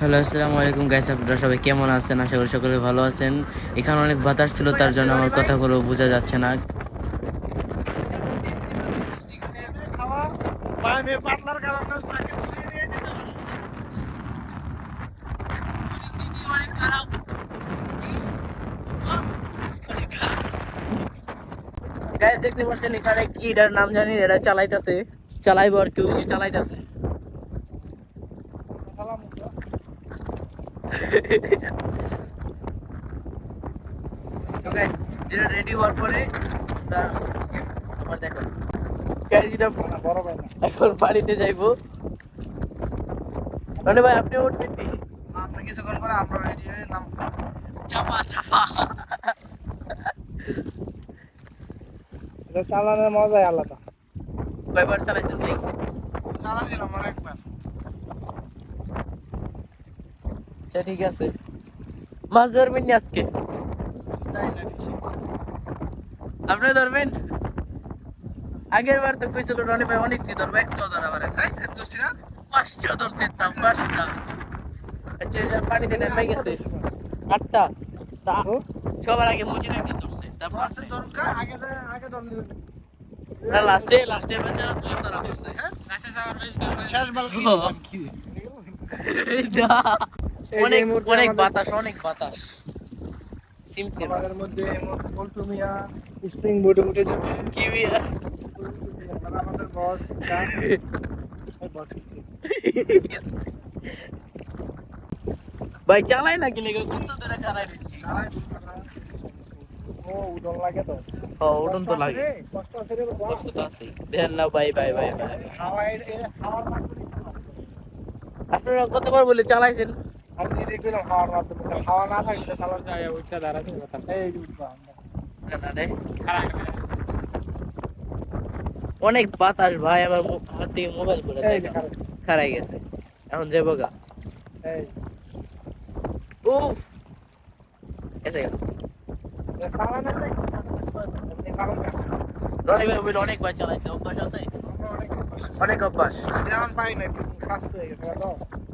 Hello, আসসালামু আলাইকুম guys আপনারা সবাই কেমন আছেন? আশা করি সকলে ভালো আছেন। এখানে অনেক বাতাস ছিল, তার জন্য আমার কথাগুলো বোঝা যাচ্ছে না। গাইস দেখতে পাচ্ছেন এখানে কি এটার নাম জানি এটা চালাইতাছে। চালাইবো আর কেউ চালাইতাছে। তো গাইস যেটা রেডি হওয়ার পরে আমরা আবার দেখো গাইস যেটা বড় ভাই না। এখন বাড়িতে যাইবো। মানে ভাই আপনি উঠবেন নি? আমরা কিছুক্ষণ পরে আমরা রেডি হয়ে নাম চাপা চাপা। এটা চালানোর মজাই আলাদা। কয়বার চালাইছেন ভাই? চালা দিলাম আচ্ছা ঠিক আছে। মাছ ধরবেন নি আজকে। আপনি ধরবেন? আগের বার তো কইছিল রনি ভাই অনেক কি ধরবে একটাও ধরা আমি ধরছি না। পাঁচটা ধরছে তাও পাঁচটা। আচ্ছা এটা পানিতে নেমে গেছে। আটটা। তা সবার আগে মজিদ একদিন ধরছে তারপর আগে আগে না লাস্টে লাস্টে বেচারা কম ধরা পড়ছে। হ্যাঁ? শেষ বল কি? অনেক অনেক বাতাস অনেক বাতাস। আমাদের মধ্যে স্প্রিং বোর্ডে উঠে যাবে। আমাদের বস ভাই চালাই না কি লেগে কত ধরে চালাই দিচ্ছি ও উদন লাগে তো। ও উঠুন তো লাগে। কষ্ট আছে রে কষ্ট তো আছে দেন না ভাই ভাই ভাই এর-। আপনারা কতবার বলে চালাইছেন? আমি দিয়ে হাওয়ার মাধ্যমে হাওয়া না থাকলে চালানো যায় ওইটা দাঁড়াতে এই উঠবা আমরা। না, না রে। অনেক বাতাস ভাই আমার হাত থেকে মোবাইল করে খারাই গেছে। এখন যাব গা। উফ! এসে গেল? রনি ভাই বলে অনেকবার চালাইছে অভ্যাস আছে? অনেক অনেক অভ্যাস। যেমন পারি না একটু স্বাস্থ্য হয়ে গেছে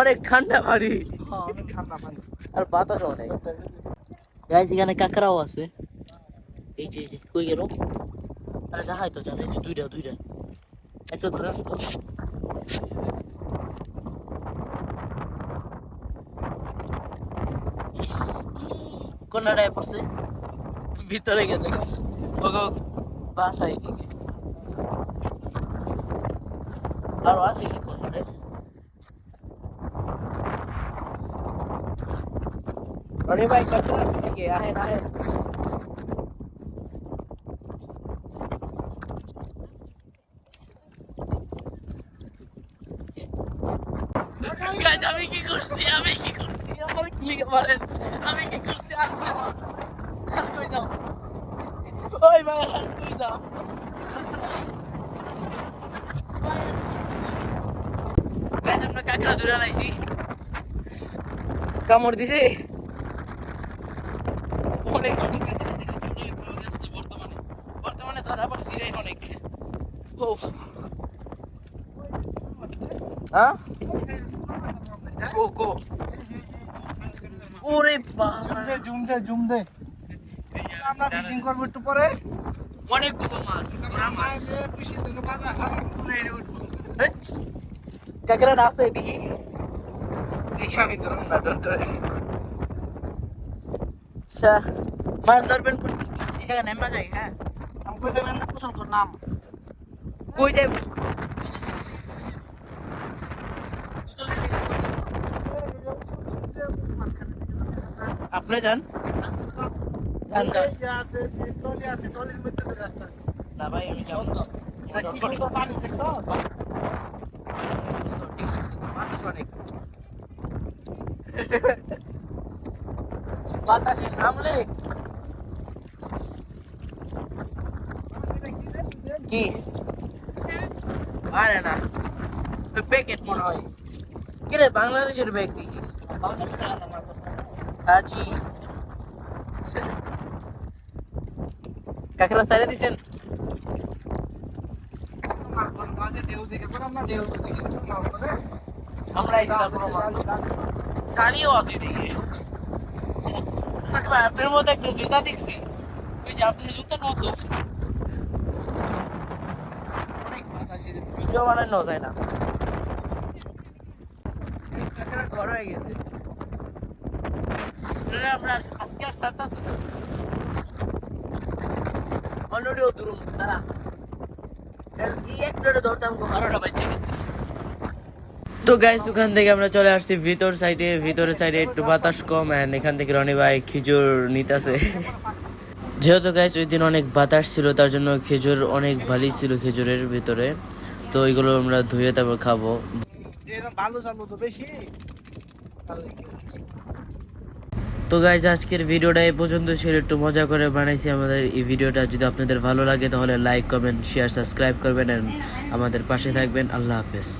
অনেক ঠান্ডা পানি হ্যাঁ, অনেক ঠান্ডা পানি আর বাতাস অনেক গাইস এখানে কাঁকড়াও আছে। এই যে কই গেল? আরে দেখাই তো জানে যে দুইটা দুইটা। একটা ধরেন তো। কোনটায় পড়ছে? ভিতরে গেছে। ওগো বাসায় দিকে আরও আছে কি কোনটায়? রনি ভাই কত আছে নাকি আহেন আহেন Guys, আমি কি করছি আমি কি করছি আমার ক্লিক মারেন আমি কি করছি আর কই যাও আর কই যাও ওই ভাই আর কই যাও গাইজ আমরা কাকড়া ধরে আনাইছি কামড় দিছে অনেক থেকে পাওয়া যাচ্ছে বর্তমানে। বর্তমানে ধরা পড়ছি রে অনেক। ও হ্যাঁ? ওরে বাবা জুম দে জুম দে আমরা ফিশিং করব একটু পরে। অনেকগুলো মাছ ওরা মাছ। ফিশিং থেকে বাজার হাওয়া উঠে উঠবো। কাকড়া আছে দেখি। দেখি আমি ধরুন না আচ্ছা। মাছ ধরবেন কোন এই জায়গা নেমা যাই হ্যাঁ আমি কই যাবেন না কুসুম তোর নাম কই যাই আপনি যান যান যান আছে টলি আছে টলির মধ্যে দিয়ে রাস্তা না ভাই আমি যাব না কি সুন্দর পানি দেখছ ঠিক আছে বাতাস অনেক বাতাসে নামলে কি? আরে না। প্যাকেট মনে হয়। কিরে, বাংলাদেশের ব্যাগ দেখি হাজি। কাকরা সাইডে দিছেন? আমরা স্থানীয় আছি দিকে আপনার মতো একটা জুতা দেখছি। ওই যে আপনার জুতার মতো। ভিডিও বানানো যায় না। ঘর হয়ে গেছে। আমরা আজকে আর সারটা অলরেডি তারা তো গাইস ওখান থেকে আমরা চলে আসছি ভিতর সাইডে। ভিতরের সাইডে একটু বাতাস কম এন্ড এখান থেকে রনি ভাই খেজুর নিতেছে। যেহেতু গাইস ওই দিন অনেক বাতাস ছিল তার জন্য খেজুর অনেক ভালোই ছিল খেজুরের ভিতরে। তো এগুলো আমরা ধুয়ে তারপর খাব। তো তো গাইজ আজকের ভিডিওটা এই পর্যন্ত ছিল। একটু মজা করে বানাইছি আমাদের এই ভিডিওটা। যদি আপনাদের ভালো লাগে, তাহলে লাইক কমেন্ট শেয়ার সাবস্ক্রাইব করবেন। আমাদের পাশে থাকবেন। আল্লাহ হাফেজ।